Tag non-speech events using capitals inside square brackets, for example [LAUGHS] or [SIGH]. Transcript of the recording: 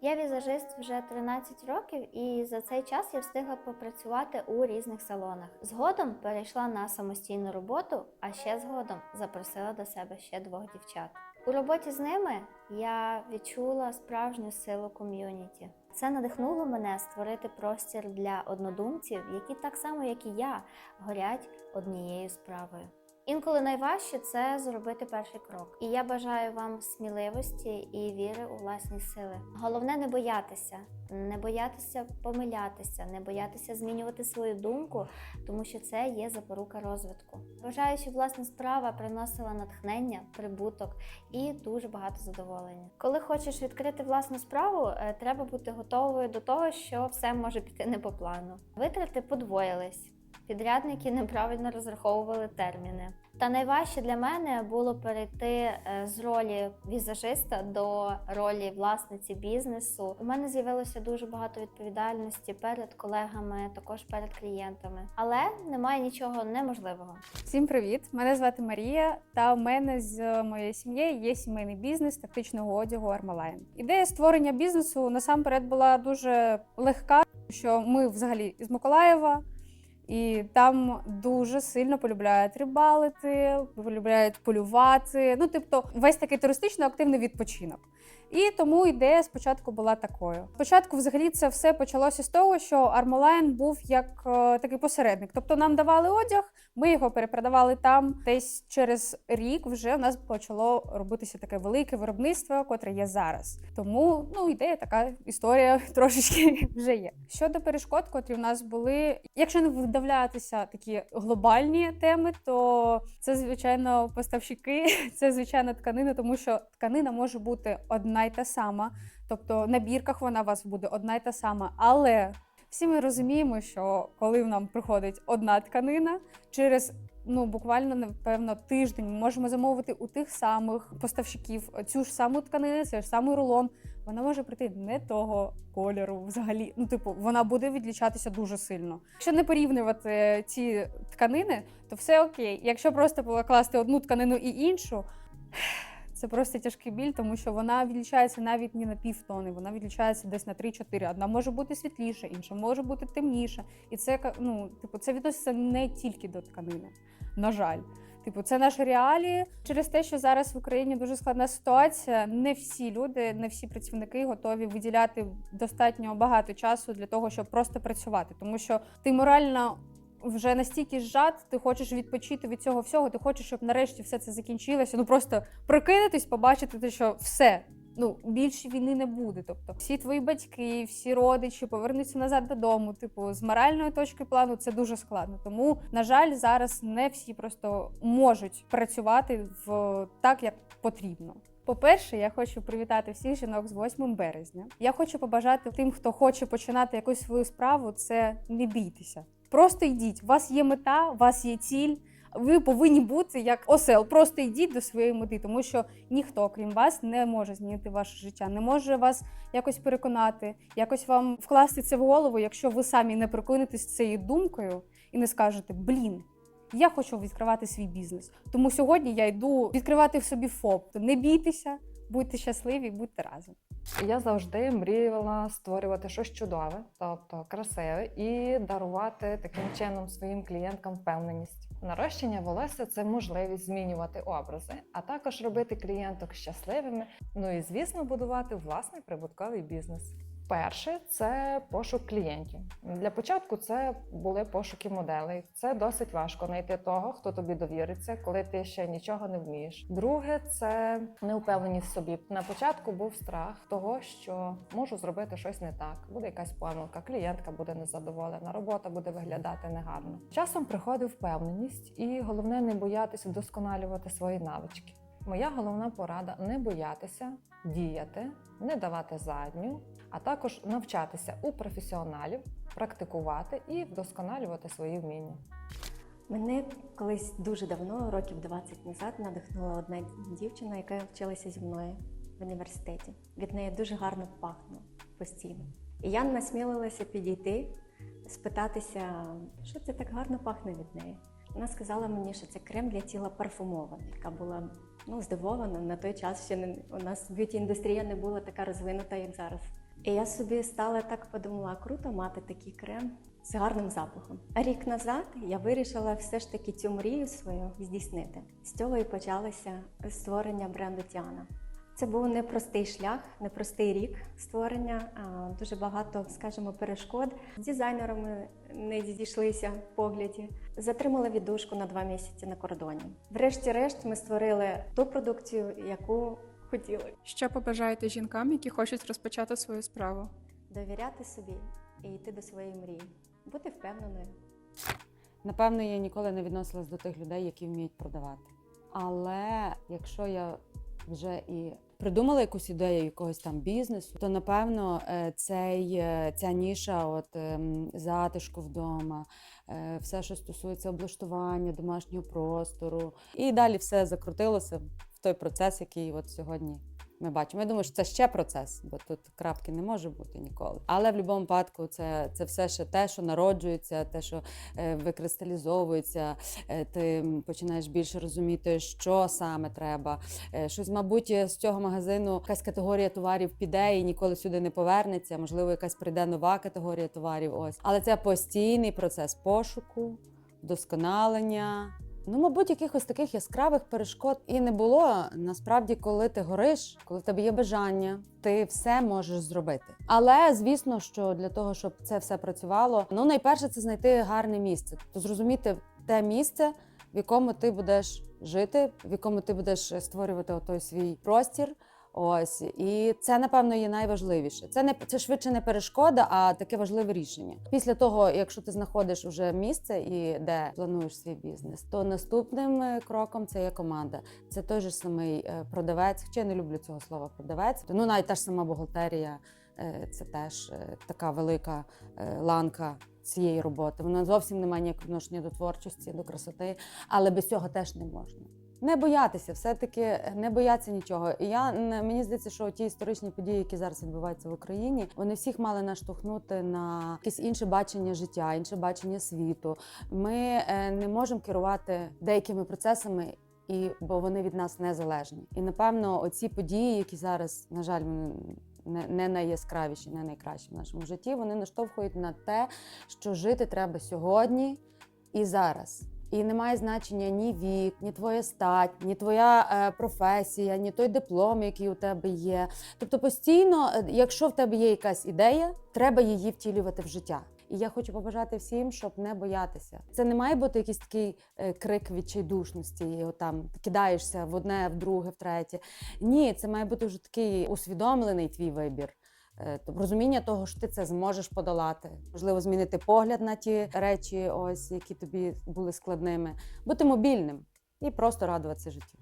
Я візажист вже 13 років, і за цей час я встигла попрацювати у різних салонах. Згодом перейшла на самостійну роботу, а ще згодом запросила до себе ще двох дівчат. У роботі з ними я відчула справжню силу ком'юніті. Це надихнуло мене створити простір для однодумців, які так само, як і я, горять однією справою. Інколи найважче це зробити перший крок. І я бажаю вам сміливості і віри у власні сили. Головне не боятися, не боятися помилятися, не боятися змінювати свою думку, тому що це є запорука розвитку. Бажаю, щоб власна справа приносила натхнення, прибуток і дуже багато задоволення. Коли хочеш відкрити власну справу, е, треба бути готовою до того, що все може піти не по плану. Витрати подвоїлись. Підрядники неправильно розраховували терміни. Та найважче для мене було перейти е, з ролі візажиста до ролі власниці бізнесу. У мене з'явилося дуже багато відповідальності перед колегами, також перед клієнтами. Але немає нічого неможливого. Всім привіт! Мене звати Марія, та у мене з моєю сім'єю є сімейний бізнес тактичного одягу Armaline. Ідея створення бізнесу насамперед була дуже легка, що ми взагалі із Миколаєва. І там дуже сильно полюбляють рибалити, полюбляють полювати. Ну, тобто, весь такий туристично активний відпочинок. І тому ідея спочатку була такою. Спочатку, взагалі, це все почалося з того, що Armaline був як е, такий посередник. Тобто нам давали одяг, ми його перепродавали там. Десь через рік вже у нас почало робитися таке велике виробництво, котре є зараз. Тому ну ідея така історія [LAUGHS] трошечки вже є. Щодо перешкод, котрі в нас були, якщо не вдавлятися такі глобальні теми, то це звичайно поставщики, [LAUGHS] це звичайно тканина, тому що тканина може бути одна й та сама. Тобто на бірках вона у вас буде одна й та сама, але всі ми розуміємо, що коли нам приходить одна тканина, через ну буквально напевно тиждень ми можемо замовити у тих самих поставщиків цю ж саму тканину, цей ж самий рулон. Вона може прийти не того кольору взагалі. Ну, типу, вона буде відлічатися дуже сильно. Якщо не порівнювати ці тканини, то все окей. Якщо просто покласти одну тканину і іншу. Це просто тяжкий біль, тому що вона відлічається навіть не на півтони, вона відлічається десь на 3-4. Одна може бути світліша, інша може бути темніша. І це ну, типу, це відноситься не тільки до тканини. На жаль. Типу, це наші реалії. Через те, що зараз в Україні дуже складна ситуація. Не всі люди, не всі працівники готові виділяти достатньо багато часу для того, щоб просто працювати, тому що ти морально вже настільки зжат, ти хочеш відпочити від цього всього, ти хочеш, щоб нарешті все це закінчилося. Ну просто прокинутись, побачити, те, що все. Ну, більше війни не буде. Тобто, всі твої батьки, всі родичі повернуться назад додому. Типу, з моральної точки плану це дуже складно. Тому, на жаль, зараз не всі просто можуть працювати в так, як потрібно. По-перше, я хочу привітати всіх жінок з 8 березня. Я хочу побажати тим, хто хоче починати якусь свою справу, це не бійтеся. Просто йдіть. У вас є мета, у вас є ціль. Ви повинні бути як осел. Просто йдіть до своєї мети, тому що ніхто, крім вас, не може змінити ваше життя, не може вас якось переконати, якось вам вкласти це в голову, якщо ви самі не прокинетесь цією думкою і не скажете Блін. Я хочу відкривати свій бізнес. Тому сьогодні я йду відкривати в собі ФОП. Не бійтеся, будьте щасливі, будьте разом. Я завжди мріяла створювати щось чудове, тобто красиве, і дарувати таким чином своїм клієнткам впевненість. Нарощення волосся це можливість змінювати образи, а також робити клієнток щасливими. Ну і звісно, будувати власний прибутковий бізнес. Перше це пошук клієнтів. Для початку це були пошуки моделей. Це досить важко знайти того, хто тобі довіриться, коли ти ще нічого не вмієш. Друге це неупевненість в собі. На початку був страх того, що можу зробити щось не так. Буде якась помилка, клієнтка буде незадоволена, робота буде виглядати негарно. Часом приходить впевненість, і головне не боятися вдосконалювати свої навички. Моя головна порада не боятися діяти, не давати задню, а також навчатися у професіоналів, практикувати і вдосконалювати свої вміння. Мене колись дуже давно, років 20 назад, надихнула одна дівчина, яка вчилася зі мною в університеті. Від неї дуже гарно пахло постійно. І я насмілилася підійти, спитатися, що це так гарно пахне від неї. Вона сказала мені, що це крем для тіла парфумований, яка була ну, здивована. На той час ще не, у нас б'юті індустрія не була така розвинута, як зараз. І я собі стала так подумала, круто мати такий крем з гарним запахом. А рік назад я вирішила все ж таки цю мрію свою здійснити. З цього і почалося створення бренду Тіана. Це був непростий шлях, непростий рік створення, дуже багато, скажімо, перешкод. З дизайнерами не зійшлися в погляді. Затримали віддушку на два місяці на кордоні. Врешті-решт, ми створили ту продукцію, яку хотіли. Що побажаєте жінкам, які хочуть розпочати свою справу? Довіряти собі і йти до своєї мрії, бути впевненою. Напевно, я ніколи не відносилась до тих людей, які вміють продавати. Але якщо я вже і придумала якусь ідею якогось там бізнесу, то напевно е, цей, е, ця ніша, от ем, затишку вдома, е, все, що стосується облаштування домашнього простору, і далі все закрутилося той процес, який от сьогодні ми бачимо. Я думаю, що це ще процес, бо тут крапки не може бути ніколи. Але в будь-якому випадку це, це все ще те, що народжується, те, що е, викристалізовується, е, ти починаєш більше розуміти, що саме треба. Е, Щось, мабуть, з цього магазину якась категорія товарів піде і ніколи сюди не повернеться. Можливо, якась прийде нова категорія товарів. Ось, але це постійний процес пошуку, вдосконалення. Ну, мабуть, якихось таких яскравих перешкод і не було. Насправді, коли ти гориш, коли в тебе є бажання, ти все можеш зробити. Але звісно, що для того, щоб це все працювало, ну найперше це знайти гарне місце, тобто зрозуміти те місце, в якому ти будеш жити, в якому ти будеш створювати той свій простір. Ось і це напевно є найважливіше. Це не це швидше не перешкода, а таке важливе рішення. Після того, якщо ти знаходиш уже місце і де плануєш свій бізнес, то наступним е, кроком це є команда. Це той же самий е, продавець. Хоча я не люблю цього слова продавець. Ну навіть та ж сама бухгалтерія. е, Це теж така велика ланка цієї роботи. Вона зовсім не має ніякого відношення до творчості, до красоти, але без цього теж не можна. Не боятися, все-таки не бояться нічого. І я мені здається, що ті історичні події, які зараз відбуваються в Україні, вони всіх мали наштовхнути на якесь інше бачення життя, інше бачення світу. Ми е, не можемо керувати деякими процесами. І бо вони від нас незалежні. І напевно, оці події, які зараз, на жаль, не, не найяскравіші, не найкращі в нашому житті, вони наштовхують на те, що жити треба сьогодні і зараз. І не має значення ні вік, ні твоя стать, ні твоя е, професія, ні той диплом, який у тебе є. Тобто, постійно, е, якщо в тебе є якась ідея, треба її втілювати в життя. І я хочу побажати всім, щоб не боятися. Це не має бути якийсь такий е, крик відчайдушності, і отам ти кидаєшся в одне, в друге, в третє. Ні, це має бути вже такий усвідомлений твій вибір. Е, Розуміння того, що ти це зможеш подолати, можливо, змінити погляд на ті речі, ось які тобі були складними, бути мобільним і просто радуватися життю.